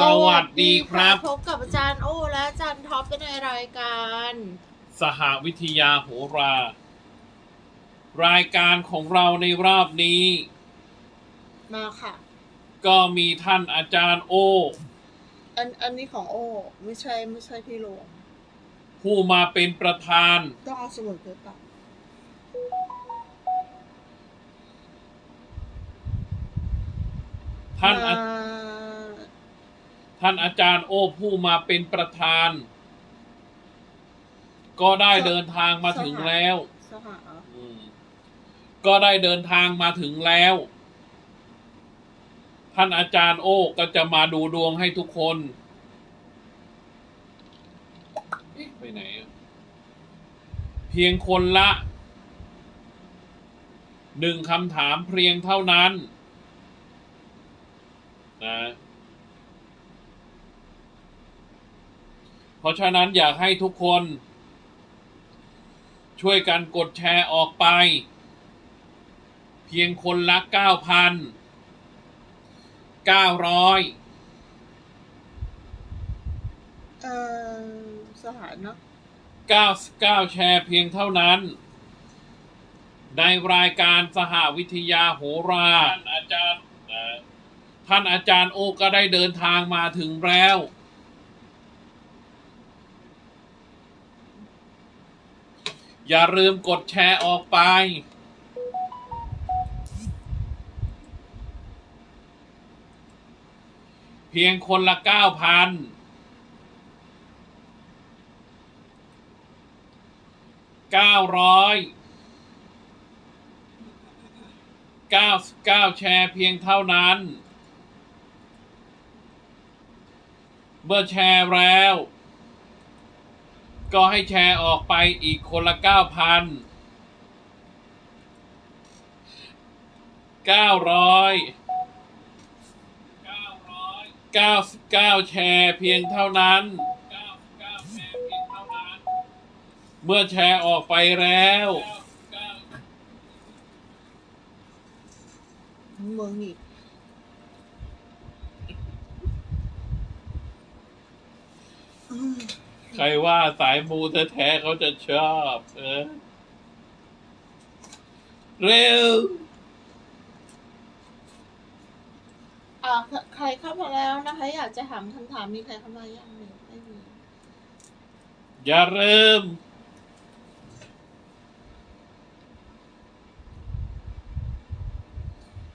สวัสดีครับ พบกับอาจารย์โอและอาจารย์ท็อปในรายการ สหวิทยาโหรา รายการของเราในรอบนี้ มาค่ะ ก็มีท่านอาจารย์โอ อันอันนี้ของโอ ไม่ใช่ไม่ใช่พี่รวมผู้มาเป็นประธาน ต้องเอาสมุดไปปักท่านมาอา ท่านอาจารย์โอผู้มาเป็นประธาน ก็ได้เดินทางมาถึงแล้วสหะเหรออืมก็ได้เดินทางมาถึงแล้ว ท่านอาจารย์โอ้ก็จะมาดูดวงให้ทุกคนเอ๊ะไปไหนอะเพียงคนละหนึ่งคำถามเพียงเท่านั้น นะ เพ ราะฉะนั้นอยากให้ทุกคน ช่วยกันกดแชร์ออกไป เพียงคนละเก้าพันเก้าร้อยเออสหะเนาะเก้าเก้าแชร์เพียงเท่านั้น ในรายการสหวิทยาโหราท่านอาจารย์เอ่อท่านอาจารย์โอก็ได้เดินทางมาถึงแล้ว อย่าลืมกดแชร์ออกไป เพียงคนละเก้าพันเก้าร้อยเก้าเก้าแชร์เพียงเท่านั้น เมื่อแชร์แล้ว ก็ให้แชร์ออกไปอีกคนละเก้าพันเก้าร้อยเก้าสิบเก้าแชร์เพียงเท่านั้น เมื่อแชร์ออกไปแล้วมืองอีก ใครว่าสายมูแท้ๆเขาจะชอบ เออ เร็วอ่าใครเข้ามาแล้วนะคะ อยากจะถามคำถามมีใครเข้ามายังไหมไม่มี อย่าเริ่ม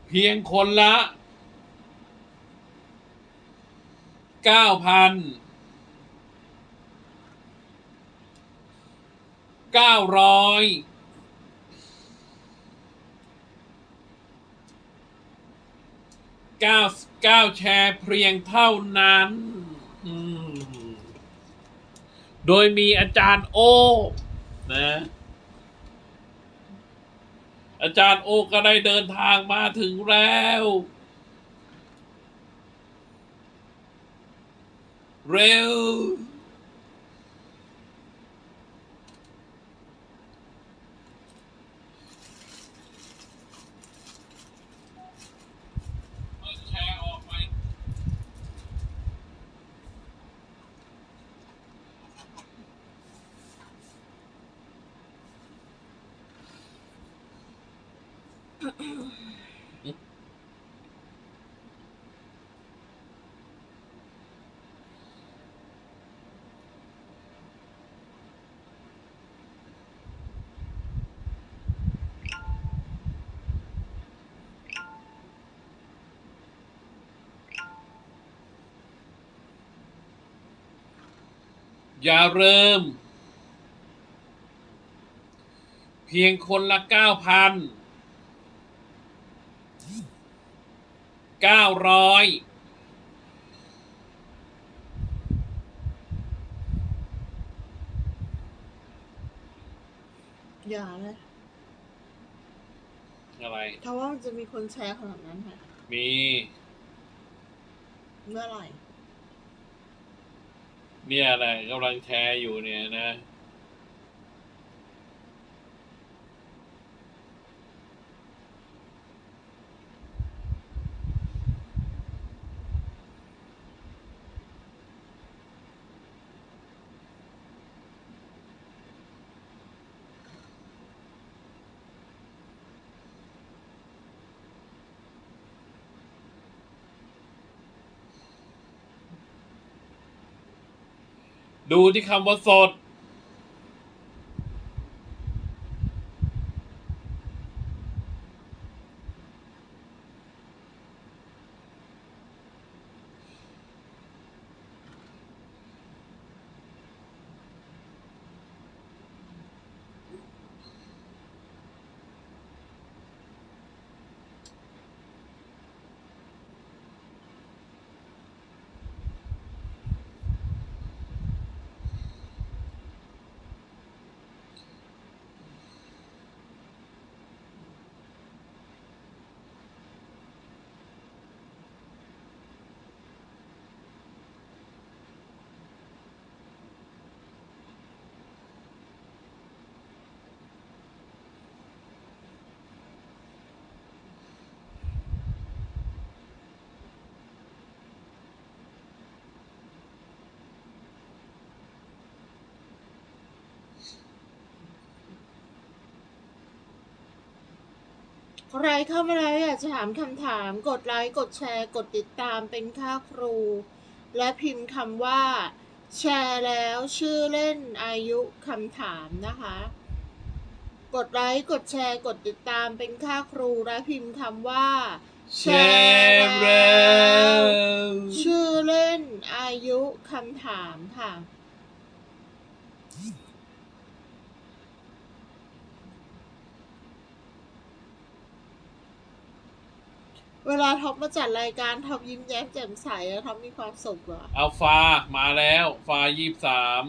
เพียงคนละ 9,000 เก้าร้อยเก้าเก้าแชร์เพียงเท่านั้น โดยมีอาจารย์โอ นะ อาจารย์โอก็ได้เดินทางมาถึงแล้วเร็ว แชร์ออกไป อย่าเริ่ม เพียงคนละเก้าพัน เก้าร้อยอย่าเลยอะไร ถ้าว่ามันจะมีคนแชร์ขนาดนั้นค่ะ มี เมื่อไหร่ เนี่ยอะไรกำลังแชร์อยู่เนี่ยนะ ดูที่คำว่าสด ใครเข้ามาแล้วอยากจะถามคำถาม กดไลค์ กดแชร์ กดติดตามเป็นค่าครู และพิมพ์คำว่า แชร์แล้วชื่อเล่นอายุคำถามนะคะ กดไลค์ กดแชร์ กดติดตามเป็นค่าครูและพิมพ์คำว่า แชร์แล้วชื่อเล่นอายุคำถามค่ะ เวลาท็อปมาจัดรายการท็อปยิ้มแย้มแจ่มใสแล้วท็อปมีความสุขเหรอเอาฟ้ามาแล้วฟ้ายี่สาม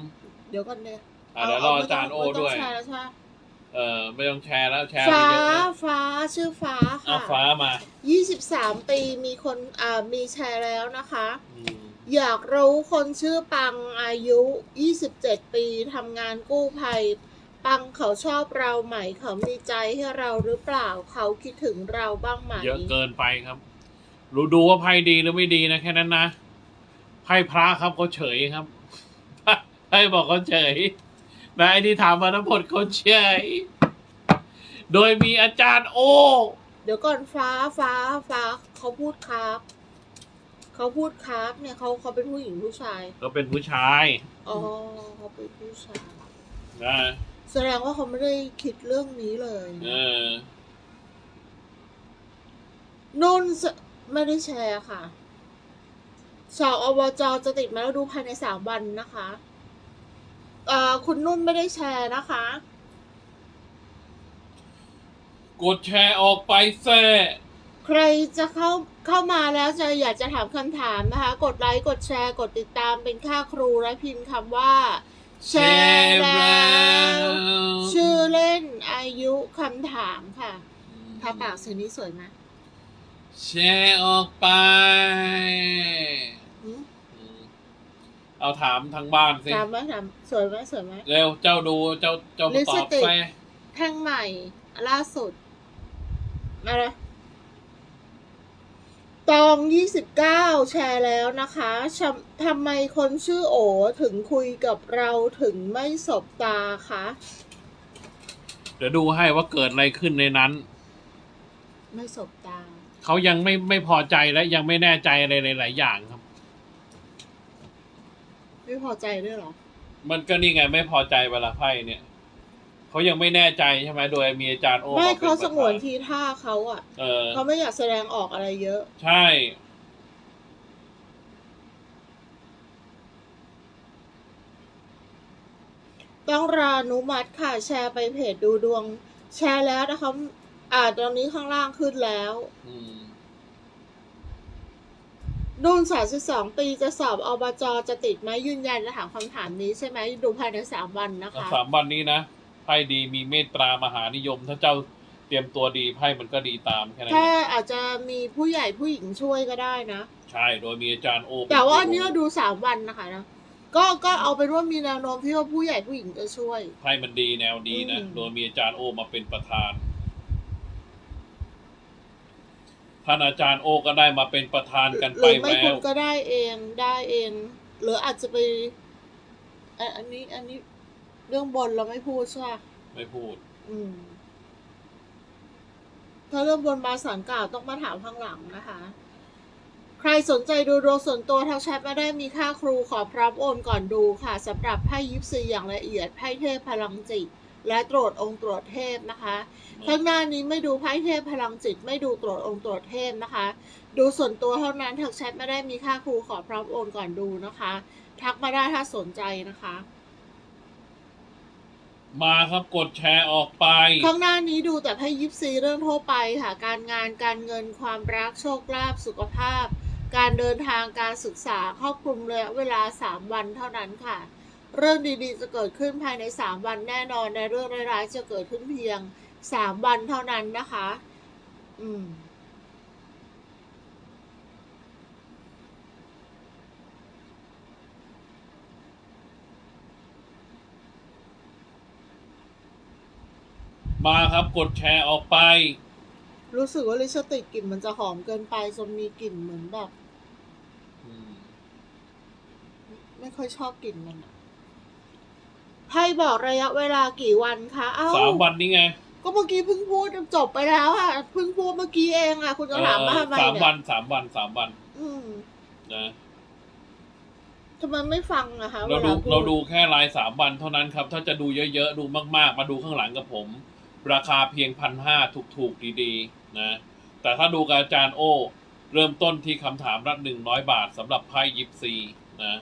เดี๋ยวกันเนี่ยอะเดี๋ยวรออาจารย์โอไม่ต้งด้วยไม่ต้องแชร์แล้วใช่ไหมเออไม่ต้องแชร์แล้วแชร์ไปฟ้าเยอะแล้วฟ้าชื่อฟ้าเอาค่ะฟ้ามา ยี่สิบสามปีมีคนอ่ามีแชร์แล้วนะคะอืมอยากรู้คนชื่อปังอายุ27ปีทำงานกู้ภัย ปังเขาชอบเราไหม เขามีใจให้เราหรือเปล่า เขาคิดถึงเราบ้างไหมเยอะเกินไปครับ รู้ดูว่าไพ่ดีหรือไม่ดีนะแค่นั้นนะไพ่พระครับเขาเฉยครับไพ่บอกเขาเฉยนะไอ้ที่ถามมาทั้งหมดเขาเฉยโดยมีอาจารย์โอ เดี๋ยวก่อนฟ้าฟ้าฟ้าเขาพูดครับเขาพูดครับเนี่ยเขาเขาเป็นผู้หญิงผู้ชายก็เป็นผู้ชายอ๋อเขาเป็นผู้ชายนะ แสดงว่าเขาไม่ได้คิดเรื่องนี้เลย เออ นุ่นสไม่ได้แชร์ค่ะ สาวอบจจะติดมาแล้วดูภายในสามวันนะคะเอ่อคุณนุ่นไม่ได้แชร์นะคะ กดแชร์ออกไปแซ่ใครจะเข้าเข้ามาแล้วจะอยากจะถามคำถามนะคะ กดไลค์กดแชร์ กดติดตามเป็นค่าครูและพิมพ์คำว่า แชร์แล้วชื่อเล่นอายุคำถามค่ะทาปากสีนี้สวยไหมแชร์ออกไปหืมอืมเอาถามทางบ้านสิ ถามไหมถามสวยไหมสวยไหม เร็วเจ้าดูเจ้าเจ้ามาตอบลิปสติกแซ่แท่งใหม่ล่าสุดอะไร ตองยี่สิบเก้าแชร์แล้วนะคะชำทำไมคนชื่อโอถึงคุยกับเราถึงไม่สบตาคะ เดี๋ยวดูให้ว่าเกิดอะไรขึ้นในนั้น ไม่สบตา เขายังไม่ไม่พอใจและยังไม่แน่ใจอะไรหลายๆอย่างครับ ไม่พอใจด้วยเหรอ มันก็นี่ไงไม่พอใจเวลาไพ่เนี่ย เขายังไม่แน่ใจใช่ไหมโดยมีอาจารย์โอไม่ป็เขาสงวนประธาทีท่าเขาอะเออเขาไม่อยากแสดงออกอะไรเยอะ ใช่ ต้องรออนุมัติค่ะ แชร์ไปเพจดูดวง แชร์แล้วนะคะอ่าตอนนี้ข้างล่างขึ้นแล้วอืมนุ่นสามสิบสองปีจะสอบอบจจะติดไหมยืนยันจะถามคำถามนี้ใช่ไหมดูภายในสามวันนะคะสามวันนี้นะ ไพ่ดีมีเมตตามหานิยม ถ้าเจ้าเตรียมตัวดีไพ่มันก็ดีตามแค่นั้นแค่เองอาจจะมีผู้ใหญ่ผู้หญิงช่วยก็ได้นะ ใช่โดยมีอาจารย์โอเป็แต่ว่าอันผู้นี้เราดูสามวันนะคะนะก็ก็เอาเป็นว่ามีแนวโน้มที่ว่าผู้ใหญ่ผู้หญิงจะช่วยไพ่มันดีแนวดีนะอืมโดยมีอาจารย์โอมาเป็นประธานท่านอาจารย์โอก็ได้มาเป็นประธานกันหไปรือไม่แล้คุณวก็ได้เองได้เอง หรืออาจจะไปอะอันนี้อันนี้ เรื่องบนเราไม่พูดใช่ไหมไม่พูด อืม ถ้าเรื่องบนบานสารกล่าวต้องมาถามข้างหลังนะคะ ใครสนใจดูดวงส่วนตัวทักแชทมาได้มีค่าครูขอพร้อมโอนก่อนดูค่ะสำหรับไพ่ยิปซีอย่างละเอียดไพ่เทพพลังจิตและตรวจองค์ตรวจเทพนะคะ ข้างหน้านี้ไม่ดูไพ่เทพพลังจิต ไม่ดูตรวจองค์ตรวจเทพนะคะ ดูส่วนตัวเท่านั้นทักแชทมาได้มีค่าครูขอพร้อมโอนก่อนดูนะคะ ทักมาได้ถ้าสนใจนะคะ มาครับกดแชร์ออกไป ข้างหน้านี้ดูแต่ไพ่ยิปซีเรื่องทั่วไปค่ะ การงานการเงินความรักโชคลาภสุขภาพ การเดินทางการศึกษาครอบคลุมระยะเวลา 3 วันเท่านั้นค่ะ เรื่องดีๆจะเกิดขึ้นภายใน 3 วันแน่นอนในเรื่องร้ายๆจะเกิดขึ้นเพียง 3 วันเท่านั้นนะคะ อืม มาครับกดแชร์ออกไป รู้สึกว่าลิปสติกกลิ่นมันจะหอมเกินไปจนมีกลิ่นเหมือนแบบ อืมไม่ค่อยชอบกลิ่นมันอะไพ่บอกระยะเวลากี่วันคะเอ้า สามวันนี้ไงก็เมื่อกี้เพิ่งพูดจบไปแล้วอะเพิ่งพูดเมื่อกี้เองอะคุณจะถามมาทำไมเออสามเนี่วัยนสามวันสามวันอืมนะทำไมไม่ฟังอะคะเราวดูลพูเราดูแค่รายสามวันเท่านั้นครับ ถ้าจะดูเยอะๆ ดูมากๆ มาดูข้างหลังกับผม ราคาเพียงพันห้าถูกๆ ดีๆ นะ แต่ถ้าดูกับอาจารย์โอ เริ่มต้นที่คำถามละหนึ่งร้อยบาทสำหรับไพ่ยิปซีนะ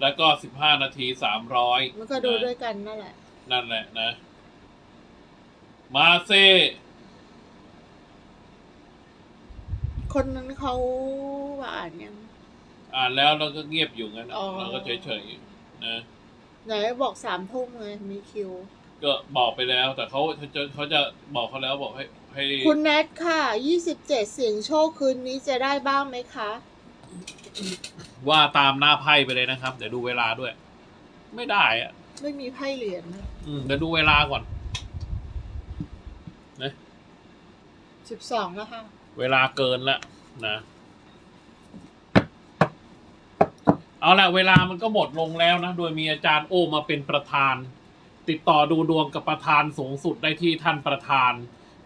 แล้วก็สิบห้านาทีสามร้อยมันก็ดูด้วยกันนั่นแหละ นั่นแหละนะ มาเซ คนนั้นเขาอ่านยัง อ่านแล้วเราก็เงียบอยู่งั้นนะอ๋อเราก็เฉยๆนะ ไหนบอกสามทุ่มไงมีคิว ก็บอกไปแล้ว แต่เขาเขาจะเขาจะบอกเขาแล้วบอกให้ให้คุณแนทค่ะยี่สิบเจ็ดเสียงโชคคืนนี้จะได้บ้างไหมคะ ว่าตามหน้าไพ่ไปเลยนะครับ เดี๋ยวดูเวลาด้วย ไม่ได้อะไม่มีไพ่เหรียญนะอืมเดี๋ยวดูเวลาก่อนนะสิบสองนะคะเวลาเกินละนะเอาละเวลามันก็หมดลงแล้วนะ โดยมีอาจารย์โอมาเป็นประธาน ติดต่อดูดวงกับประธานสูงสุดได้ที่ท่านประธาน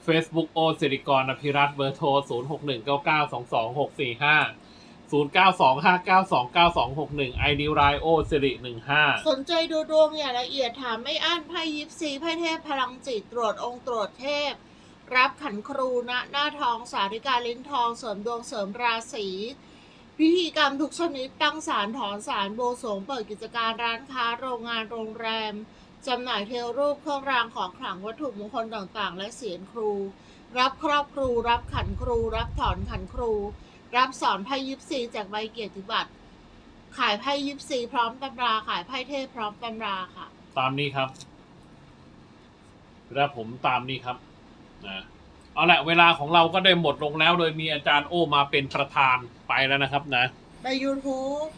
Facebook โอสิริกรอภิรัตเบอร์โทร 0 6 1 9 9 2 2 6 4 5 0 9 2 5 9 2 9 2 6 1 ID ไรโอสิริ15 สนใจดูดวงอย่างละเอียดถามไม่อั้นไพ่ยิปซีไพ่เทพพลังจิตตรวจองค์ตรวจเทพ รับขันครูณหน้าทองสาริกาลิ้นทองเสริมดวงเสริมราศีพิธีกรรมทุกชนิดตั้งศาลถอนศาลโบสงเปิดกิจการร้านค้าโรงงานโรงแรม จำหน่ายเทวรูปเครื่องรางของขลังวัตถุมงคลต่างๆ และเสียนครู รับครอบครู รับขันครู รับถอนขันครู รับสอนไพ่ยิปซีจากใบเกียรติบัตร ขายไพ่ยิปซีพร้อมตำรา ขายไพ่เทพพร้อมตำราค่ะ ตามนี้ครับ แล้วผมตามนี้ครับนะเอาละเวลาของเราก็ได้หมดลงแล้ว โดยมีอาจารย์โอมาเป็นประธานไปแล้วนะครับนะ ใน YouTube